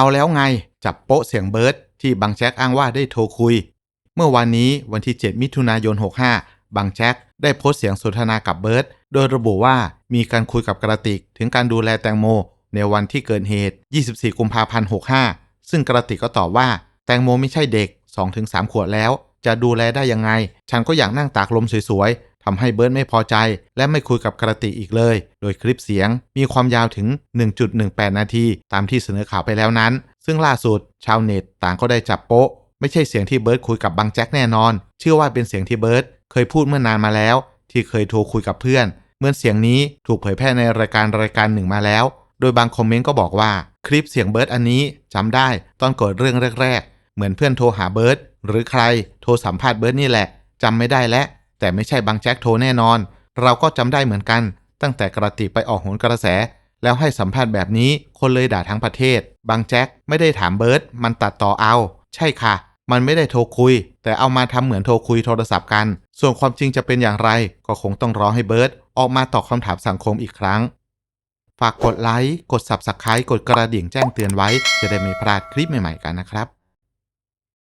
เอาแล้วไง จับโป๊ะเสียงเบิร์ดที่บังแจ็คอ้างว่าได้โทรคุย เมื่อวันนี้วันที่ 7 มิถุนายน 65บังแจ็คได้โพสต์เสียงสนทนากับเบิร์ดโดยระบุว่ามีการคุยกับกระติก ถึงการดูแลแตงโม ในวันที่เกิดเหตุ 24 กุมภาพันธ์ 65 ซึ่งกระติกก็ตอบว่า แตงโมไม่ใช่เด็ก 2-3 ขวบแล้ว จะดูแลได้ยังไง ฉันก็อยากนั่งตากลมสวย ทำให้เบิร์ดไม่พอใจ และไม่คุยกับกระติอีกเลย โดยคลิปเสียงมีความยาวถึง 1.18 นาที ตามที่เสนอข่าวไปแล้วนั้น ซึ่งล่าสุด ชาวเน็ตต่างก็ได้จับโป๊ะ ไม่ใช่เสียงที่เบิร์ดคุยกับบังแจ็คแน่นอน เชื่อว่าเป็นเสียงที่เบิร์ดเคยพูดเมื่อนานมาแล้ว ที่เคยโทรคุยกับเพื่อนเมื่อเสียงนี้ถูกเผยแพร่ในรายการรายการหนึ่งมาแล้ว โดยบางคอมเมนต์ก็บอกว่าคลิปเสียงเบิร์ดอันนี้จำได้ตอนเกิดเรื่องแรก ๆ เหมือนเพื่อนโทรหาเบิร์ดหรือใครโทรสัมภาษณ์เบิร์ดนี่แหละจำไม่ได้แล้ว แต่ไม่ใช่บังแจ็คโทรแน่นอน เราก็จำได้เหมือนกัน ตั้งแต่กระติไปออกโหนกระแส แล้วให้สัมภาษณ์แบบนี้คนเลยด่าทั้งประเทศ บางแจ็คไม่ได้ถามเบิร์ดมันตัดต่อเอา ใช่ค่ะ มันไม่ได้โทรคุย แต่เอามาทำเหมือนโทรคุยโทรศัพท์กัน ส่วนความจริงจะเป็นอย่างไร ก็คงต้องรอให้เบิร์ดออกมาตอบคำถามสังคมอีกครั้ง ฝากกดไลค์กด Subscribe กดกระดิ่งแจ้งเตือนไว้ จะได้ไม่พลาดคลิปใหม่ๆกันนะครับ